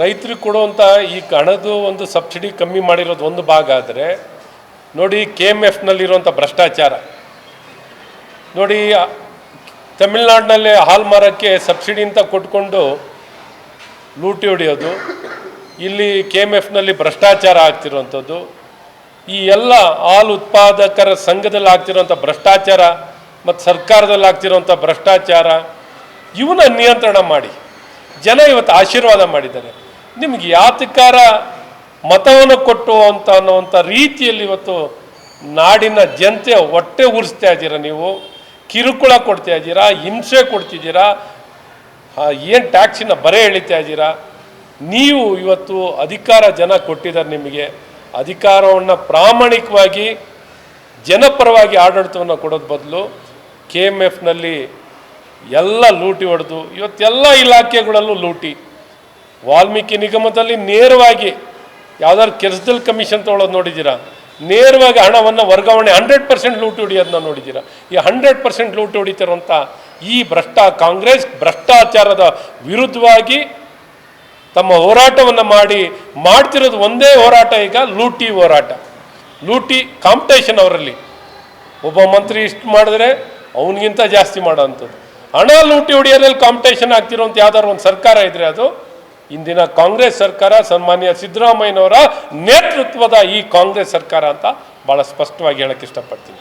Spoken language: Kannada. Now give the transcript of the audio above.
ರೈತರಿಗೆ ಕೊಡುವಂಥ ಈ ಹಣದ ಒಂದು ಸಬ್ಸಿಡಿ ಕಮ್ಮಿ ಮಾಡಿರೋದು ಒಂದು ಭಾಗ ಆದರೆ, ನೋಡಿ ಕೆ ಎಂ ಎಫ್ನಲ್ಲಿರುವಂಥ ಭ್ರಷ್ಟಾಚಾರ. ನೋಡಿ ತಮಿಳ್ನಾಡಿನಲ್ಲಿ ಹಾಲು ಮಾರೋಕ್ಕೆ ಸಬ್ಸಿಡಿ ಅಂತ ಕೊಟ್ಕೊಂಡು ಲೂಟಿ ಹೊಡೆಯೋದು, ಇಲ್ಲಿ ಕೆ ಎಂ ಎಫ್ನಲ್ಲಿ ಭ್ರಷ್ಟಾಚಾರ ಆಗ್ತಿರುವಂಥದ್ದು, ಈ ಎಲ್ಲ ಹಾಲು ಉತ್ಪಾದಕರ ಸಂಘದಲ್ಲಿ ಆಗ್ತಿರುವಂಥ ಭ್ರಷ್ಟಾಚಾರ ಮತ್ತು ಸರ್ಕಾರದಲ್ಲಿ ಆಗ್ತಿರೋಂಥ ಭ್ರಷ್ಟಾಚಾರ ಇವನ್ನ ನಿಯಂತ್ರಣ ಮಾಡಿ. ಜನ ಇವತ್ತು ಆಶೀರ್ವಾದ ಮಾಡಿದ್ದಾರೆ. ನಿಮ್ಗೆ ಯಾತಕಾರ ಮತವನ್ನು ಕೊಟ್ಟು ಅಂತ ಅನ್ನೋವಂಥ ರೀತಿಯಲ್ಲಿ ಇವತ್ತು ನಾಡಿನ ಜನತೆ ಹೊಟ್ಟೆ ಉರಿಸ್ತಾ ಇದ್ದೀರಾ ನೀವು? ಕಿರುಕುಳ ಕೊಡ್ತಾ ಇದ್ದೀರಾ? ಹಿಂಸೆ ಕೊಡ್ತಿದ್ದೀರಾ? ಏನು ಟ್ಯಾಕ್ಸಿನ ಬರೆ ಎಳಿತಾ ಇದ್ದೀರಾ? ನೀವು ಇವತ್ತು ಅಧಿಕಾರ ಜನ ಕೊಟ್ಟಿದ್ದಾರೆ ನಿಮಗೆ. ಅಧಿಕಾರವನ್ನು ಪ್ರಾಮಾಣಿಕವಾಗಿ, ಜನಪರವಾಗಿ ಆಡಳಿತವನ್ನು ಕೊಡೋದು ಬದಲು ಕೆ ಎಂ ಎಫ್ನಲ್ಲಿ ಎಲ್ಲ ಲೂಟಿ ಹೊಡೆದು, ಇವತ್ತೆಲ್ಲ ಇಲಾಖೆಗಳಲ್ಲೂ ಲೂಟಿ. ವಾಲ್ಮೀಕಿ ನಿಗಮದಲ್ಲಿ ನೇರವಾಗಿ ಯಾವ್ದಾದ್ರು ಕೆಲಸದಲ್ಲಿ ಕಮಿಷನ್ ತೊಗೊಳೋದು ನೋಡಿದ್ದೀರಾ? ನೇರವಾಗಿ ಹಣವನ್ನು ವರ್ಗಾವಣೆ ಹಂಡ್ರೆಡ್ ಪರ್ಸೆಂಟ್ ಲೂಟಿ ಹೊಡಿಯೋದನ್ನ ನೋಡಿದ್ದೀರಾ? ಈ ಹಂಡ್ರೆಡ್ ಪರ್ಸೆಂಟ್ ಲೂಟಿ ಹೊಡಿತಿರೋಂಥ ಈ ಭ್ರಷ್ಟ, ಕಾಂಗ್ರೆಸ್ ಭ್ರಷ್ಟಾಚಾರದ ವಿರುದ್ಧವಾಗಿ ತಮ್ಮ ಹೋರಾಟವನ್ನು ಮಾಡಿ, ಮಾಡ್ತಿರೋದು ಒಂದೇ ಹೋರಾಟ ಈಗ ಲೂಟಿ ಹೋರಾಟ. ಲೂಟಿ ಕಾಂಪಿಟೇಷನ್ ಅವರಲ್ಲಿ. ಒಬ್ಬ ಮಂತ್ರಿ ಇಷ್ಟು ಮಾಡಿದ್ರೆ ಅವನಿಗಿಂತ ಜಾಸ್ತಿ ಮಾಡೋವಂಥದ್ದು ಹಣ ಲೂಟಿ ಹೊಡಿಯೋದ್ರಲ್ಲಿ ಕಾಂಪಿಟೇಷನ್ ಆಗ್ತಿರೋಂಥ ಯಾವ್ದಾದ್ರು ಒಂದು ಸರ್ಕಾರ ಇದ್ರೆ ಅದು, ಇಂದಿನ ಕಾಂಗ್ರೆಸ್ ಸರ್ಕಾರ, ಸನ್ಮಾನ್ಯ ಸಿದ್ದರಾಮಯ್ಯನವರ ನೇತೃತ್ವದ ಈ ಕಾಂಗ್ರೆಸ್ ಸರ್ಕಾರ ಅಂತ ಭಾಳ ಸ್ಪಷ್ಟವಾಗಿ ಹೇಳಕ್ಕೆ ಇಷ್ಟಪಡ್ತೀನಿ.